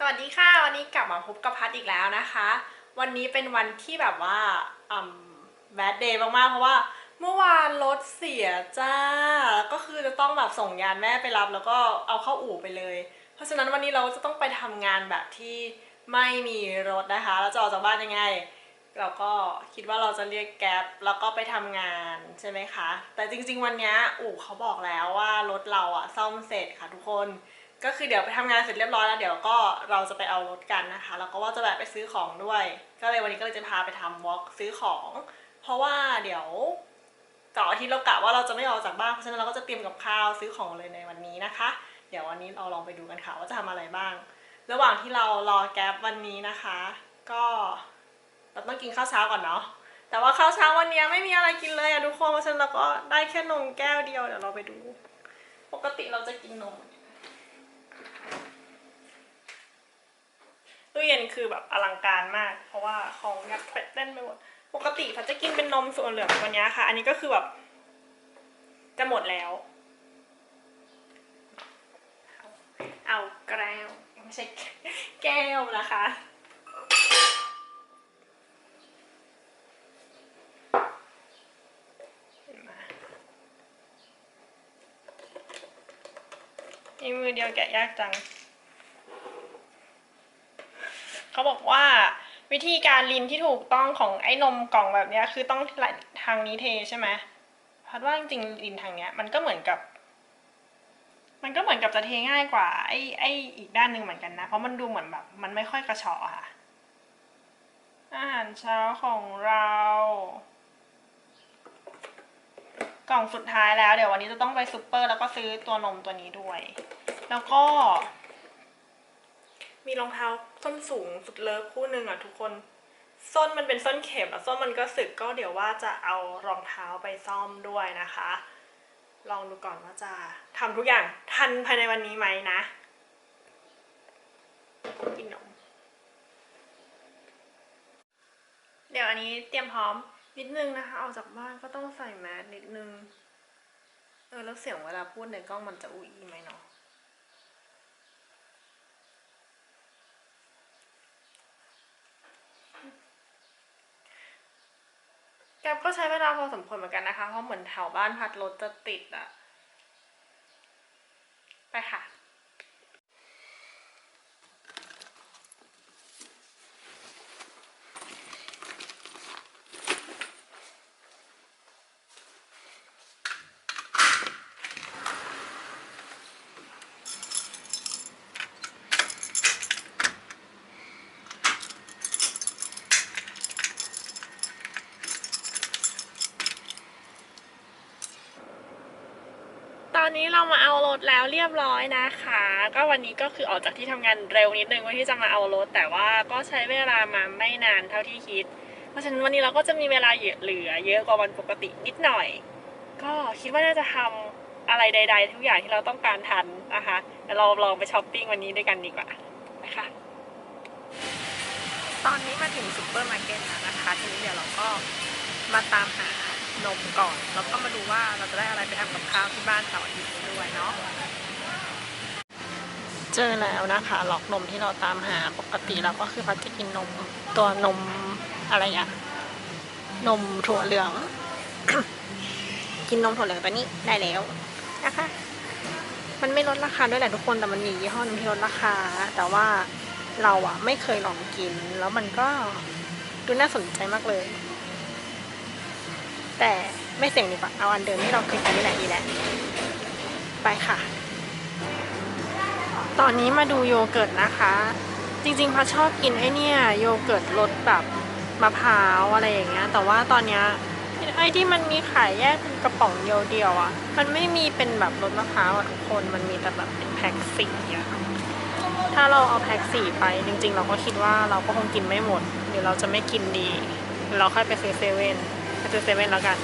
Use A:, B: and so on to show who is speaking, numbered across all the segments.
A: สวัสดีค่ะ วันนี้กลับมาพบกับพัดอีกแล้วนะคะ วันนี้เป็นวันที่แบบว่าอืมแบดเดย์มากๆ เพราะว่าเมื่อวานรถเสียจ้า ก็คือจะต้องแบบส่งยานแม่ไปรับแล้วก็เอาเข้าอู่ไปเลย เพราะฉะนั้นวันนี้เราจะต้องไปทำงานแบบที่ไม่มีรถนะคะ เราจะออกจากบ้านยังไง เราก็คิดว่าเราจะเรียกแก๊ปแล้วก็ไปทำงานใช่ไหมคะ แต่จริงๆวันเนี้ยอู่เขาบอกแล้วว่ารถเราอะซ่อมเสร็จค่ะทุกคน ก็คือเดี๋ยวไปทำงานเสร็จเรียบร้อยแล้วเดี๋ยวก็เราจะไปเอารถกันนะคะ แล้วก็ว่าจะแบบไปซื้อของด้วย ก็เลยวันนี้ก็เลยจะพาไปทำวอล์กซื้อของ เพราะว่าเดี๋ยวต่ออาทิตย์เรากะว่าเราจะไม่ออกจากบ้านเพราะฉะนั้นเราก็จะเตรียมกับข้าวซื้อของเลยในวันนี้นะคะ เดี๋ยววันนี้เราลองไปดูกันค่ะว่าจะทำอะไรบ้าง ระหว่างที่เรารอแก๊ปวันนี้นะคะ ก็เราต้องกินข้าวเช้าก่อนเนาะแต่ว่าข้าวเช้าวันนี้ไม่มีอะไรกินเลยอะทุกคนเพราะฉะนั้นเราก็ได้แค่นมแก้วเดียวเดี๋ยวเราไปดู ปกติเราจะกินนม ตู้เย็นคือแบบอลังการมาก เพราะว่าของยัดเต้นไปหมด ปกติพัดจะกินเป็นนมส่วนเหลืองตัวนี้ค่ะ อันนี้ก็คือแบบ จะหมดแล้ว เอาเอาแก้วไม่ใช่แก้วนะคะ นี่มือเดียวแกะยากจัง เขาบอกว่าวิธีการลินที่ถูกต้องของไอ้นมกล่องแบบนี้คือต้องทางนี้เทใช่ไหมพัดว่าจริงๆลินทางเนี้ย มันก็เหมือนกับ มันก็เหมือนกับจะเทง่ายกว่า ไอ้ไอ้อีกด้านหนึ่งเหมือนกันนะ เพราะมันดูเหมือนแบบ มันไม่ค่อยกระเฉาะค่ะ อาหารเช้าของเรา กล่องสุดท้ายแล้ว เดี๋ยววันนี้จะต้องไปซูเปอร์ แล้วก็ซื้อตัวนมตัวนี้ด้วย แล้วก็ มีรองเท้าส้นสูงสุดเลิฟคู่หนึ่งอะทุกคน ส้นมันเป็นส้นเข็มอะส้นมันก็สึกก็เดี๋ยวว่าจะเอารองเท้าไปซ่อมด้วยนะคะ ลองดูก่อนว่าจะทำทุกอย่างทันภายในวันนี้ไหมนะกินนมเดี๋ยวอันนี้เตรียมพร้อมนิดนึงนะคะ ออกจากบ้านก็ต้องใส่แมสนิดนึง เออ แล้วเสียงเวลาพูดในกล้องมันจะอุ้ยไหมเนาะ แกร็บก็ใช้เวลาพอสมควรเหมือนกันนะคะ เพราะเหมือนแถวบ้านพัดรถจะติดอะไปค่ะ ตอนนี้เรามาเอารถแล้วเรี ยบร้อยนะคะ ก็วันนี้ก็คือออกจากที่ทำงานเร็วนิดนึงเพื่อที่จะมาเอารถ แต่ว่าก็ใช้เวลามาไม่นานเท่าที่คิด เพราะฉะนั้นวันนี้เราก็จะมีเวลาเหลือ เยอะกว่าวันปกตินิดหน่อย ก็คิดว่าน่าจะทำอะไรใด ๆ ทุกอย่างที่เราต้องการทันนะคะเดี๋ยวเราลองไปช้อปปิ้งวันนี้ด้วยกันดีกว่านะคะตอนนี้มาถึงซูเปอร์มาร์เก็ตแล้วนะคะ ทีนี้เดี๋ยวเราก็มาตามหานมก่อน แล้วก็มาดูว่าเราจะได้อะไรไปทำกับข้าวที่บ้านเสาร์อาทิตย์ด้วยเนาะ เจอแล้วนะคะหลอกนมที่เราตามหาปกติเราก็คือพัดจะกินนมตัวนมอะไรอะนมถั่วเหลือง กินนมถั่วเหลืองตัวนี้ได้แล้วนะคะ มันไม่ลดราคาด้วยแหละทุกคนแต่มันมียี่ห้อนึงที่ลดราคา แต่ว่าเราอะไม่เคยลองกิน แล้วมันก็ดูน่าสนใจมากเลย แต่ไม่เสี่ยงดีกว่าเอาอันเดิมที่เราเคยกินนี่แหละดีแหละไปค่ะ ตอนนี้มาดูโยเกิร์ตนะคะ จริงๆพาชอบกินไอเนี่ยโยเกิร์ตรสแบบมะพร้าวอะไรอย่างเงี้ย แต่ว่าตอนเนี้ยไอที่มันมีขายแยกเป็นกระป๋องเดียวๆอะ มันไม่มีเป็นแบบรสมะพร้าวอะทุกคน มันมีแต่แบบเป็นแพ็คสีอะถ้าเราเอาแพ็คสีไปจริง ๆ เราก็คิดว่าเราก็คงกินไม่หมดเดี๋ยวเราจะไม่กินดีเดี๋ยวเราค่อยไปซื้อเซเว่นไปซื้อเซเว่นแล้วกัน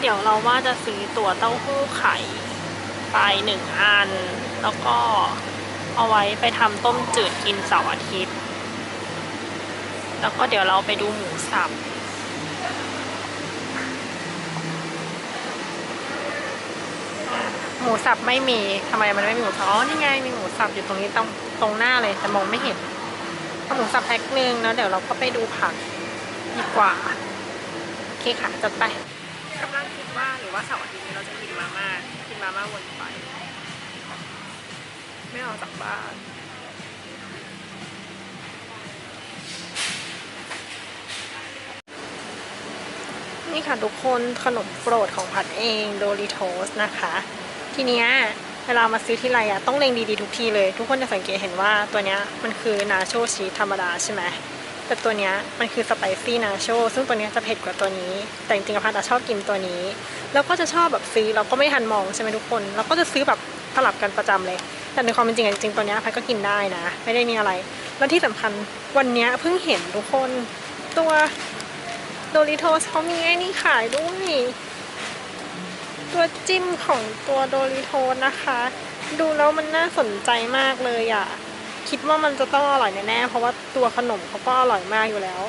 A: เดี๋ยวเราว่าจะซื้อตัวเต้าหู้ไข่ ไปหนึ่งอัน แล้วก็เอาไว้ไปทำต้มจืดกินเสาร์อาทิตย์ แล้วก็เดี๋ยวเราไปดูหมูสับหมูสับไม่มีทำไมมันไม่มีหมูสับอ๋อนี่ไงมีหมูสับอยู่ตรงนี้ตรงตรงหน้าเลยแต่มองไม่เห็นเอาหมูสับแพ็คหนึ่งแล้วเดี๋ยวเราก็ไปดูผักดีกว่า โอเคค่ะจัดไป ว่าหรือว่าเสาร์อาทิตย์นี้เราจะกินมาม่ากินมาม่าวนไป ไม่ออกจากบ้านนี่ค่ะทุกคนขนมโปรดของพัดเองโดริโทสนะคะ ทีเนี้ยเวลามาซื้อที่ไรอะต้องเล็งดีๆทุกทีเลย ทุกคนจะสังเกตเห็นว่าตัวเนี้ยมันคือนาโชชีธรรมดาใช่ไหม แต่ตัวเนี้ยมันคือสไปซี่นาโชซึ่งตัวเนี้ยจะเผ็ดกว่าตัวนี้ แต่จริงๆพัดชอบกินตัวนี้ แล้วก็จะชอบแบบซื้อเราก็ไม่ทันมองใช่ไหมทุกคน เราก็จะซื้อแบบสลับกันประจำเลย แต่ในความเป็นจริงจริงๆตัวเนี้ยพัดก็กินได้นะ ไม่ได้มีอะไร แล้วที่สำคัญวันเนี้ยเพิ่งเห็นทุกคนตัวโดริโทสเขามีไอ้นี่ขายด้วยตัวจิ้มของตัวโดริโทสนะคะ ดูแล้วมันน่าสนใจมากเลยอะ คิดว่ามันจะต้องอร่อยแน่ๆเพราะว่าตัวขนมเขาก็อร่อยมากอยู่แล้ว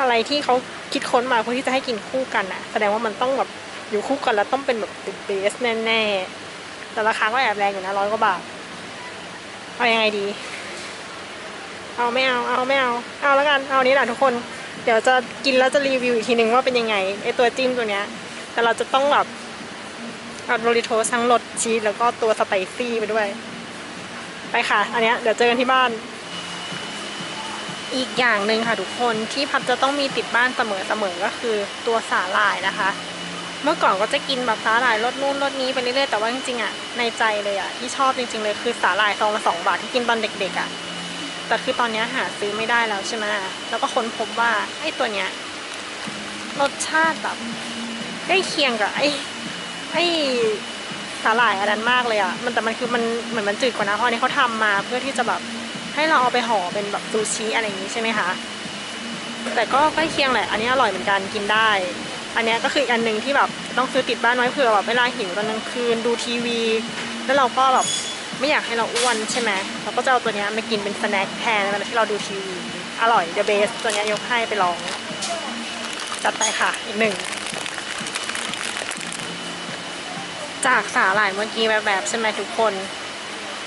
A: อะไรที่เขาคิดค้นมาเพื่อที่จะให้กินคู่กันอะแสดงว่ามันต้องแบบอยู่คู่กันแล้วต้องเป็นแบบติดเบสแน่ๆแต่ราคาก็แอบแรงอยู่นะร้อยกว่าบาทเอายังไงดี เอาไม่เอาเอาไม่เอาเอาแล้วกันเอานี้แหละทุกคน เดี๋ยวจะกินแล้วจะรีวิวอีกทีหนึ่งว่าเป็นยังไงไอตัวจิ้มตัวเนี้ย แต่เราจะต้องแบบเอาโรลิโทสทั้งรสชีสแล้วก็ตัวสไปซี่ไปด้วย ไปค่ะ อันเนี้ยเดี๋ยวเจอกันที่บ้าน อีกอย่างหนึ่งค่ะทุกคนที่พับจะต้องมีติดบ้านเสมอเสมอก็คือตัวสาหร่ายนะคะ เมื่อก่อนก็จะกินแบบสาหร่ายรสนู่นรสนี้ไปเรื่อยๆแต่ว่าจริงๆอะในใจเลยอะที่ชอบจริง ๆเลยคือสาหร่ายซองละสองบาทที่กินตอนเด็กๆอะแต่คือตอนนี้หาซื้อไม่ได้แล้วใช่ไหมแล้วก็ค้นพบว่าไอ้ตัวเนี้ยรสชาติแบบใกล้เคียงกับไอ้ไอ้ สาหร่ายอันนั้นมากเลยอะมันแต่มันคือมันเหมือนมันจืดกว่านะเพราะอันนี้เขาทำมาเพื่อที่จะแบบให้เราเอาไปห่อเป็นแบบซูชิอะไรอย่างนี้ใช่ไหมคะแต่ก็ใกล้เคียงแหละ อันนี้อร่อยเหมือนกันกินได้ อันนี้ก็คืออีกอันหนึ่งที่แบบต้องซื้อติดบ้านไว้เผื่อแบบเวลาหิวตอนกลางคืนดูทีวี แล้วเราก็แบบไม่อยากให้เราอ้วนใช่ไหมเราก็จะเอาตัวนี้มากินเป็นสแน็คแทนเวลาที่เราดูทีวี อร่อยเดอะเบสตัวนี้ยกให้ไปลอง จัดไปค่ะอีกหนึ่ง จากสาหร่ายเมื่อกี้แบบๆใช่ไหมทุกคน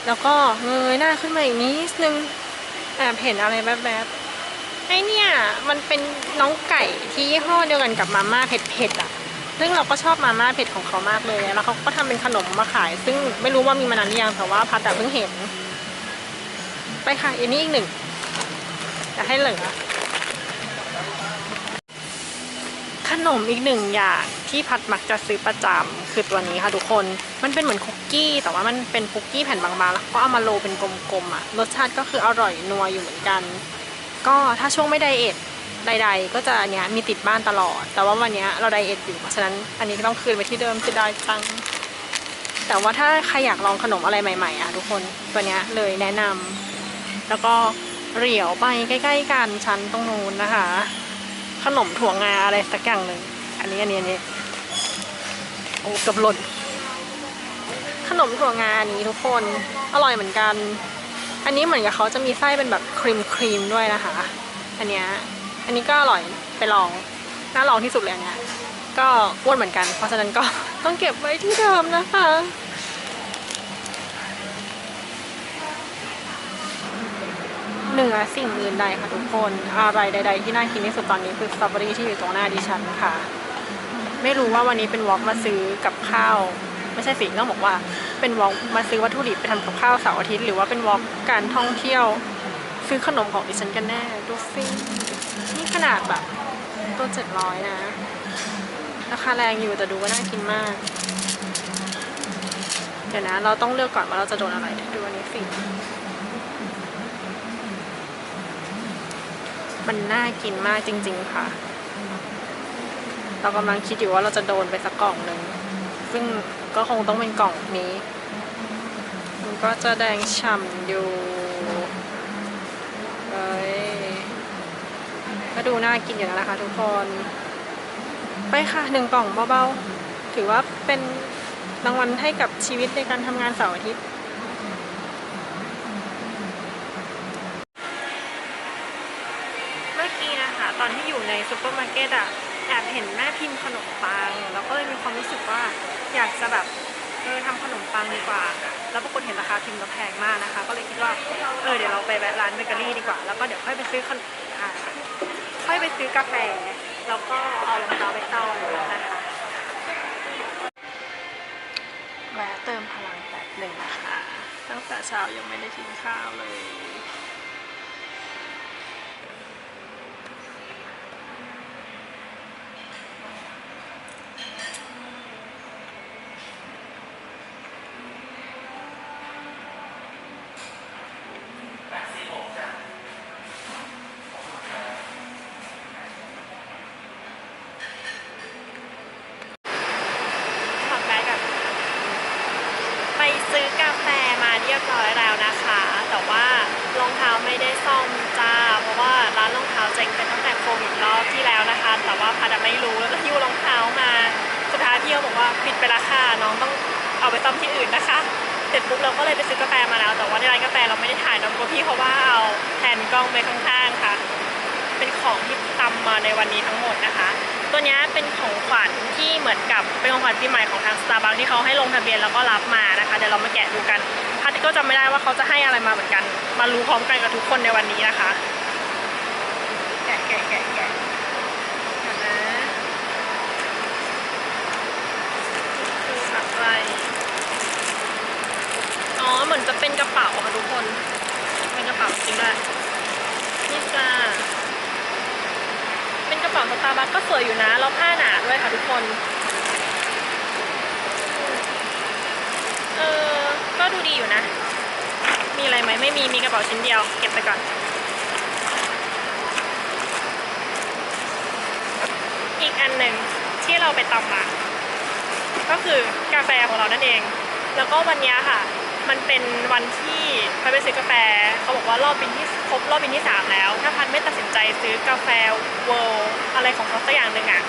A: แล้วก็เงยหน้าขึ้นมาอีกนิดนึงแอบเห็นอะไรแบบๆไอเนี่ยมันเป็นน้องไก่ที่ยี่ห้อเดียวกันกับมาม่าเผ็ดๆอะซึ่งเราก็ชอบมาม่าเผ็ดของเขามากเลยแล้วเขาก็ทำเป็นขนมมาขาย ซึ่งไม่รู้ว่ามีมานานหรือยังแต่ว่าพัดแต่เพิ่งเห็น ไปค่ะอันนี้อีกหนึ่งจะให้เหลือ ขนมอีกหนึ่งอย่างที่พัดมักจะซื้อประจำคือตัวนี้ค่ะทุกคน มันเป็นเหมือนคุกกี้ แต่ว่ามันเป็นคุกกี้แผ่นบางๆ แล้วก็เอามาโรเป็นกลมๆอะ รสชาติก็คืออร่อยนัวอยู่เหมือนกัน ก็ถ้าช่วงไม่ไดเอทใด ๆ ก็จะเนี้ยมีติดบ้านตลอด แต่ว่าวันเนี้ยเราไดเอทอยู่เพราะฉะนั้นอันนี้ก็ต้องคืนไปที่เดิมจะได้จัง แต่ว่าถ้าใครอยากลองขนมอะไรใหม่ๆอะทุกคนตัวเนี้ยเลยแนะนำแล้วก็เหลียวไปใกล้ ๆ กันชั้นตรงนู้นนะคะ ขนมถั่วงาอะไรสักอย่างหนึ่งอันนี้อันนี้อันนี้โอ้กับหล่นขนมถั่วงาอันนี้ทุกคนอร่อยเหมือนกัน อันนี้เหมือนกับเขาจะมีไส้เป็นแบบครีมครีมด้วยนะคะ อันเนี้ยอันนี้ก็อร่อยไปลองน่าลองที่สุดเลยอันเนี้ยก็อ้วนเหมือนกัน เพราะฉะนั้นก็ต้องเก็บไว้ที่เดิมนะคะ เหนือสิ่งอื่นใดค่ะทุกคนอะไรใด ๆ ที่น่ากินที่สุดตอนนี้คือสตรอเบอรี่ที่อยู่ตรงหน้าดิฉันค่ะ ไม่รู้ว่าวันนี้เป็นวอล์กมาซื้อกับข้าว ไม่ใช่สิต้องบอกว่า เป็นวอล์กมาซื้อวัตถุดิบไปทำกับข้าวเสาร์อาทิตย์หรือว่าเป็นวอล์กการท่องเที่ยวซื้อขนมของดิฉันกันแน่ดูสินี่ขนาดแบบตัวเจ็ดร้อยนะราคาแรงอยู่แต่ดูว่าน่ากินมาก เดี๋ยวนะ เราต้องเลือกก่อนว่าเราจะโดนอะไรดูอันนี้สิ มันน่ากินมากจริง ๆ ค่ะ เรากำลังคิดอยู่ว่าเราจะโดนไปสักกล่องหนึ่ง ซึ่งก็คงต้องเป็นกล่องนี้ มันก็จะแดงฉ่ำอยู่เอ้ยก็ดูน่ากินอยู่แล้วนะคะ ทุกคน ไปค่ะหนึ่งกล่องเบาๆ ถือว่าเป็นรางวัลให้กับชีวิตในการทำงานเสาร์อาทิตย์ เมื่อกี้นะคะ ตอนที่อยู่ในซูเปอร์มาร์เก็ตอะแอบเห็นแม่พิมพ์ขนมปัง แล้วก็เลยมีความรู้สึกว่าอยากจะแบบเออทำขนมปังดีกว่า แล้วปรากฏเห็นราคาพิมพ์แล้วแพงมากนะคะ ก็เลยคิดว่าเออเดี๋ยวเราไปแวะร้านเบเกอรี่ดีกว่า แล้วก็เดี๋ยวค่อยไปซื้อขนมอ่าค่อยไปซื้อกาแฟ แล้วก็เอารองเท้าไปต้อนนะคะแวะเติมพลังแบบหนึ่งนะคะตั้งแต่เช้ายังไม่ได้กินข้าวเลย ถอดแมสกันไปซื้อกาแฟมาเรี ยบร้อยแล้วนะคะ แต่ว่ารองเท้าไม่ได้ซ่อมจ้า เพราะว่าร้านรองเท้าเจ๊งไปตั้งแต่โควิดรอบที่แล้วนะคะ แต่ว่าพัดไม่รู้แล้วก็หิ้วรองเท้ามา สุดท้ายพี่เขาบอกว่าปิดไปราคาน้องต้องเอาไปซ่อมที่อื่นนะคะ เสร็จปุ๊บเราก็เลยไปซื้อกาแฟมาแล้ว แต่ว่าในร้านกาแฟเราไม่ได้ถ่ายน้องกลัวพี่เขาว่าเอาแทนกล้องไปข้างๆค่ะ เป็นของที่ตำมาในวันนี้ทั้งหมดนะคะ ตัวเนี้ยเป็นของขวัญที่เหมือนกับเป็นของขวัญปีใหม่ของทาง Starbucks ที่เขาให้ลงทะเบียนแล้วก็รับมานะคะ เดี๋ยวเรามาแกะดูกันพัดก็จำไม่ได้ว่าเขาจะให้อะไรมาเหมือนกัน มารู้พร้อมกันกับทุกคนในวันนี้นะคะ แกะแกะแกะแกะเดี๋ยวนะคืออะไรอ๋อเหมือนจะเป็นกระเป๋าค่ะทุกคน เป็นกระเป๋าจริงด้วยนี่จ้า เป็นกระเป๋าสตาร์บัคก็สวยอยู่นะ แล้วผ้าหนาด้วยค่ะทุกคน เออ ก็ดูดีอยู่นะ มีอะไรไหมไม่มี มีกระเป๋าชิ้นเดียว เก็บไปก่อน อีกอันหนึ่งที่เราไปตำมา ก็คือกาแฟของเรานั่นเอง แล้วก็วันนี้ค่ะ มันเป็นวันที่พัดไปซื้อกาแฟ เขาบอกว่ารอบบินที่ครบรอบบินที่3แล้ว ถ้าพัดไม่ตัดสินใจซื้อกาแฟเวิลอะไรของเขาสักอย่างหนึ่งอะ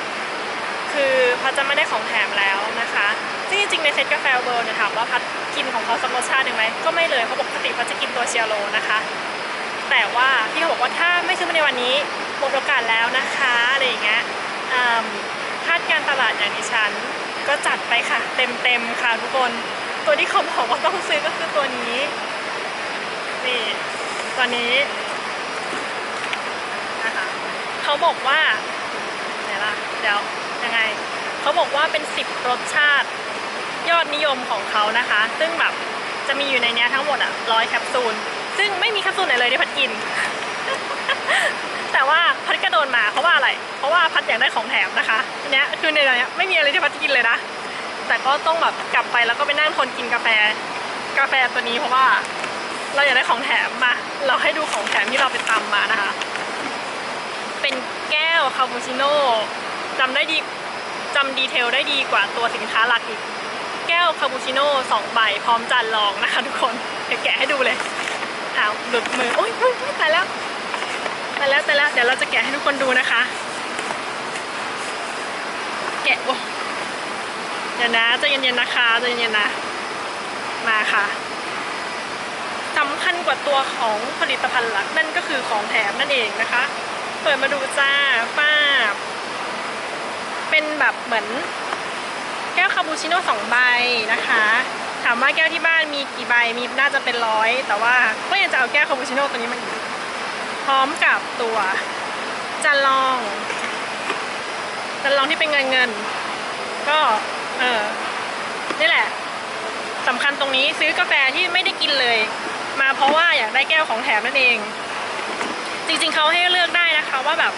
A: คือพัดจะไม่ได้ของแถมแล้วนะคะซึ่งจริงๆในเซตกาแฟเวิลเนี่ยถามว่าพัดกินของเขาสักรสชาติหนึ่งไหมก็ไม่เลยเพราปกติพัดจะกินตัวเชียโรนะคะ แต่ว่าพี่เขาบอกว่าถ้าไม่ซื้อมาในวันนี้หมดโอกาสแล้วนะคะอะไรอย่างเงี้ยคาดการตลาดอย่างดิฉันก็จัดไปค่ะ เต็มๆค่ะทุกคน ตัวที่เขาบอกว่าต้องซื้อก็คือตัวนี้ นี่ตัวนี้นะคะเขาบอกว่าไหนล่ะเดี๋ยวยังไงเขาบอกว่าเป็น 10 รสชาติยอดนิยมของเขานะคะ ซึ่งแบบจะมีอยู่ในเนี้ยทั้งหมดอะร้อยแคปซูล ซึ่งไม่มีแคปซูลไหนเลยที่พัดกิน แต่ว่าพัดก็โดนมาเพราะว่าอะไร เพราะว่าพัดอยากได้ของแถมนะคะเนี้ยคือในเนี้ยไม่มีอะไรที่พัดกินเลยนะ แต่ก็ต้องแบบกลับไปแล้วก็ไปนั่งทนกินกาแฟ กาแฟตัวนี้เพราะว่า เราอยากได้ของแถมมาเราให้ดูของแถมที่เราไปตำมานะคะ เป็นแก้วคาปูชิโน่จำได้ดีจำดีเทลได้ดีกว่าตัวสินค้าหลักอีก แก้วคาปูชิโน่สองใบพร้อมจานรองนะคะทุกคนเดี๋ยวแกะให้ดูเลยอ้าวหลุดมือโอ๊ยโอ๊ยโอ๊ยตายแล้วตายแล้วตายแล้วเดี๋ยวเราจะแกะให้ทุกคนดูนะคะ แกะโอ้ เดี๋ยวนะใจะเย็นๆนะคะใจะเย็นๆนะ มาค่ะสำคัญกว่าตัวของผลิตภัณฑ์หลักนั่นก็คือของแถมนั่นเองนะคะ เปิดมาดูจ้าป้าเป็นแบบเหมือน แก้วคาปูชิโน่สองใบนะคะ ถามว่าแก้วที่บ้านมีกี่ใบมีน่าจะเป็นร้อย แต่ว่าก็ยังจะเอาแก้วคาปูชิโน่ตัวนี้มาอีกพร้อมกับตัวจานรองจานรองที่เป็นเงินเงิน ก็ เออนี่แหละสำคัญตรงนี้ซื้อกาแฟที่ไม่ได้กินเลย มาเพราะว่าอยากได้แก้วของแถมนั่นเอง จริงๆเขาให้เลือกได้นะคะว่าแบบ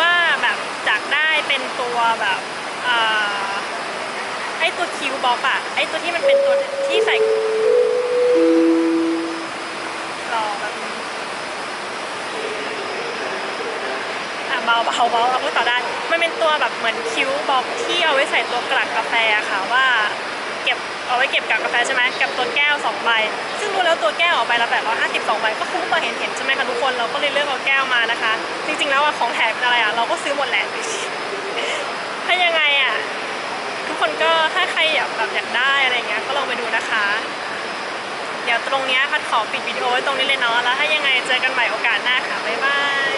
A: ว่าแบบจากได้เป็นตัวแบบอไอตัวคิวบอกอะไอตัวที่มันเป็นตัวที่ใส่รอแบบนึง อะเบาเบาเบาเอาพูดต่อได้ มันเป็นตัวแบบเหมือนคิ้วบอกที่เอาไว้ใส่ตัวกลักกาแฟอะค่ะว่าเก็บเอาไว้เก็บกับกาแฟใช่ไหมกับตัวแก้วสองใบซึ่งรู้แล้วตัวแก้วออกใบละแปดร้อยห้าสิบสองใบก็คุ้มกว่าเห็นเห็นใช่ไหมคะทุกคนเราก็เลยเลือกเอาแก้วมานะคะ จริงๆแล้วของแถมเป็นอะไรอะเราก็ซื้อหมดแหละถ้ายังไงอะทุกคนก็ถ้าใครอยากแบบอยากได้อะไรเงี้ยก็ลองไปดูนะคะเดี๋ยวตรงนี้พัดขอปิดวิดีโอไว้ตรงนี้เลยเนาะ แล้วถ้ายังไงเจอกันใหม่โอกาสหน้าค่ะ บ๊ายบาย